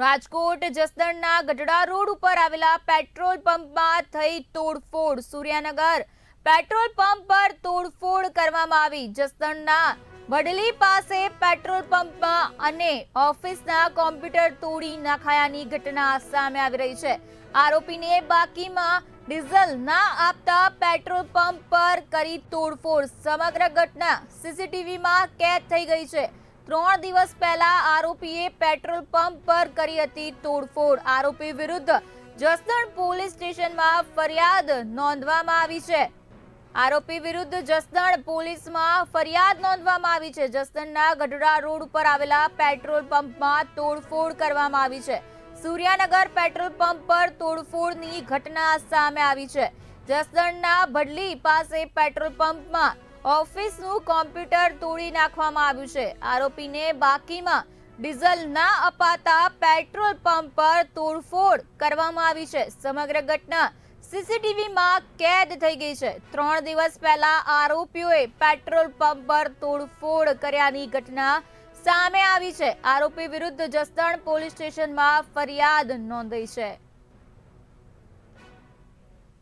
Rajkot જસદણના Gadhada road ઉપર આવેલા petrol પંપમાં થઈ તોડફોડ. સૂર્યાનગર પેટ્રોલ પંપ પર તોડફોડ કરવામાં આવી. જસદણના વડલી પાસે પેટ્રોલ પંપમાં અને ઓફિસના કોમ્પ્યુટર તોડી નાખાયાની ઘટના સામે આવી રહી છે. આરોપીને બાકીમાં ડીઝલ ના આપતા પેટ્રોલ પંપ પર કરી તોડફોડ. સમગ્ર ઘટના સીસીટીવીમાં કેદ થઈ ગઈ છે. ત્રણ દિવસ પહેલા આરોપીએ પેટ્રોલ પંપ પર કરી હતી તોડફોડ. આરોપી વિરુદ્ધ જસદણ પોલીસ સ્ટેશનમાં ફરિયાદ નોંધવામાં આવી છે. આરોપી વિરુદ્ધ જસદણ પોલીસમાં ફરિયાદ નોંધવામાં આવી છે. જસદણના ગઢડા રોડ ઉપર આવેલા પેટ્રોલ પંપમાં તોડફોડ કરવામાં આવી છે. સૂર્યાનગર પેટ્રોલ પંપ પર તોડફોડની ઘટના સામે આવી છે. જસદણના ભડલી પાસે પેટ્રોલ પંપમાં ઓફિસનું કોમ્પ્યુટર તોડી નાખવામાં આવ્યું છે. આરોપીને બાકીમાં ડીઝલ ના અપાતા પેટ્રોલ પંપ પર તોડફોડ કરવામાં આવી છે. સમગ્ર ઘટના સીસીટીવીમાં કેદ થઈ ગઈ છે. ત્રણ દિવસ પહેલા આરોપીઓએ પેટ્રોલ પંપ પર તોડફોડ કર્યાની ઘટના સામે આવી છે. આરોપી વિરુદ્ધ જસદણ પોલીસ સ્ટેશનમાં ફરિયાદ નોંધાઈ છે.